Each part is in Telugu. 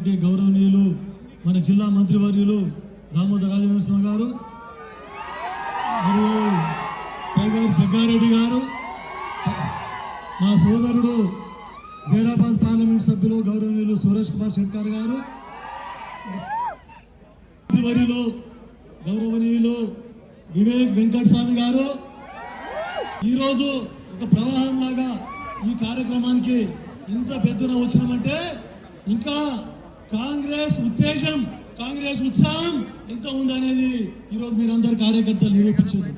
ఉన్నటువంటి గౌరవనీయులు మన జిల్లా మంత్రివర్యులు దామోదర రాజనరసింహ గారు మరియు టైగర్ జగ్గారెడ్డి గారు మా సోదరుడు జైరాబాద్ పార్లమెంట్ సభ్యులు గౌరవనీయులు సురేష్ కుమార్ శెట్కర్ గారు మంత్రివర్యులు గౌరవనీయులు వివేక్ వెంకటస్వామి గారు. ఈరోజు ఒక ప్రవాహం లాగా ఈ కార్యక్రమానికి ఇంత పెద్దన వచ్చినామంటే ఇంకా కాంగ్రెస్ ఉద్దేశం కాంగ్రెస్ ఉత్సాహం ఎంత ఉందనేది ఈరోజు మీరందరు కార్యకర్తలు నిరూపించారు.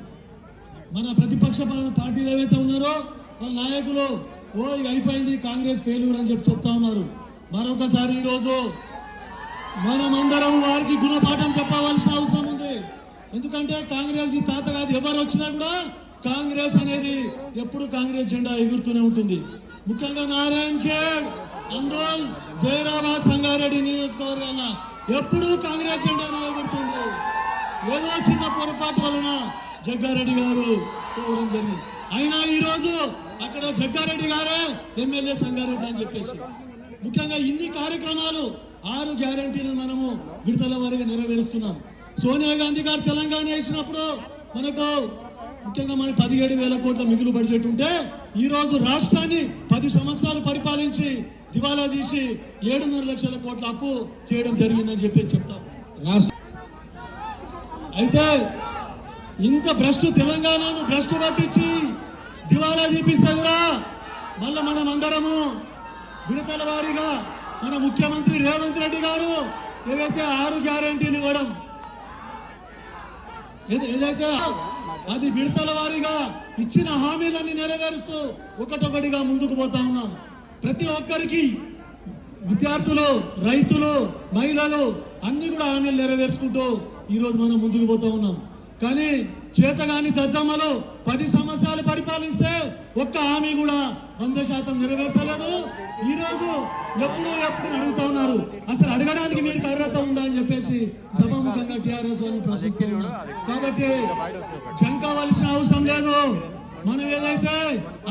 మన ప్రతిపక్ష పార్టీలు ఏవైతే ఉన్నారో వాళ్ళ నాయకులు ఓ అయిపోయింది కాంగ్రెస్ ఫెయిల్యూర్ అని చెప్పి చెప్తా ఉన్నారు. మరొకసారి ఈరోజు మనమందరం వారికి గుణపాఠం చెప్పవలసిన అవసరం ఉంది. ఎందుకంటే కాంగ్రెస్ తాత కాదు ఎవరు వచ్చినా కూడా కాంగ్రెస్ అనేది ఎప్పుడు కాంగ్రెస్ జెండా ఎగురుతూనే ఉంటుంది. ముఖ్యంగా నారాయణ్ ఖేడ్ అందోల్ జైరాబాద్ సంగారెడ్డి నియోజకవర్గాల ఎప్పుడు కాంగ్రెస్ జెండా నిలబడుతుంది. ఏదో చిన్న పొరపాటు వలన జగ్గారెడ్డి గారు పోవడం జరిగింది. అయినా ఈ రోజు అక్కడ జగ్గారెడ్డి గారే ఎమ్మెల్యే సంగారెడ్డి అని చెప్పేసి. ముఖ్యంగా ఇన్ని కార్యక్రమాలు ఆరు గ్యారంటీలు మనము విడుదల వారిగా నెరవేరుస్తున్నాం సోనియా గాంధీ గారు తెలంగాణ ఇచ్చినప్పుడు మనకు ముఖ్యంగా మనకి పదిహేడు వేల కోట్ల మిగులు బడ్జెట్ ఉంటే ఈ రోజు రాష్ట్రాన్ని పది సంవత్సరాలు పరిపాలించి దివాలా తీసి ఏడున్నర లక్షల కోట్ల అప్పు చేయడం జరిగిందని చెప్పి చెప్తాం. అయితే ఇంత భ్రష్టు తెలంగాణను భ్రష్టు పట్టించి దివాలా తీపిస్తే కూడా మళ్ళీ మనం అందరము విడతల వారీగా మన ముఖ్యమంత్రి రేవంత్ రెడ్డి గారు ఏవైతే ఆరు గ్యారంటీలు ఇవ్వడం ఏదైతే అది విడతల వారీగా ఇచ్చిన హామీలన్నీ నెరవేరుస్తూ ఒకటొకటిగా ముందుకు పోతా ఉన్నాం. ప్రతి ఒక్కరికి విద్యార్థులు రైతులు మహిళలు అన్ని కూడా హామీలు నెరవేర్చుకుంటూ ఈరోజు మనం ముందుకు పోతా ఉన్నాం. కానీ చేతగాని దద్దమ్మలు పది సంవత్సరాలు పరిపాలిస్తే ఒక్క హామీ కూడా వంద శాతం నెరవేర్చలేదు. ఈ రోజు ఎప్పుడు ఎప్పుడు అడుగుతా ఉన్నారు. అసలు అడగడానికి మీకు అర్హత ఉందా అని చెప్పేసి సభాముఖంగా టిఆర్ఎస్ వాళ్ళు ప్రశ్నిస్తూ కాబట్టి జంకవలసిన అవసరం లేదు. మనం ఏదైతే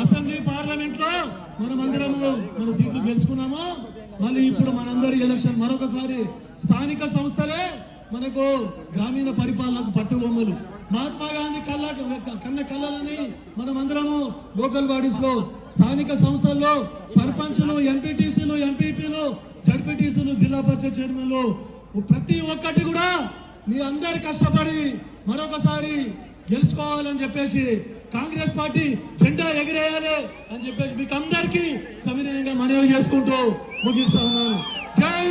అసెంబ్లీ పార్లమెంట్లో మనం అందరము మన సీట్లు గెలుచుకున్నామో మళ్ళీ ఇప్పుడు మనందరి ఎలక్షన్ మరొకసారి స్థానిక సంస్థలే మనకు గ్రామీణ పరిపాలనకు పట్టుబొమ్మలు. మహాత్మా గాంధీ కళ్ళ కన్న కళ్ళలని మనం అందరము లోకల్ బాడీస్లో స్థానిక సంస్థల్లో సర్పంచ్లు ఎంపీటీసీలు ఎంపీపీలు జడ్పీటీసీలు జిల్లా పరిషత్ చైర్మన్లు ప్రతి ఒక్కటి కూడా మీ అందరు కష్టపడి మరొకసారి గెలుచుకోవాలని చెప్పేసి కాంగ్రెస్ పార్టీ జెండా ఎగిరేయాలి అని చెప్పేసి మీకు అందరికీ సవినయంగా మనవి చేసుకుంటూ ముగిస్తా ఉన్నాను. జై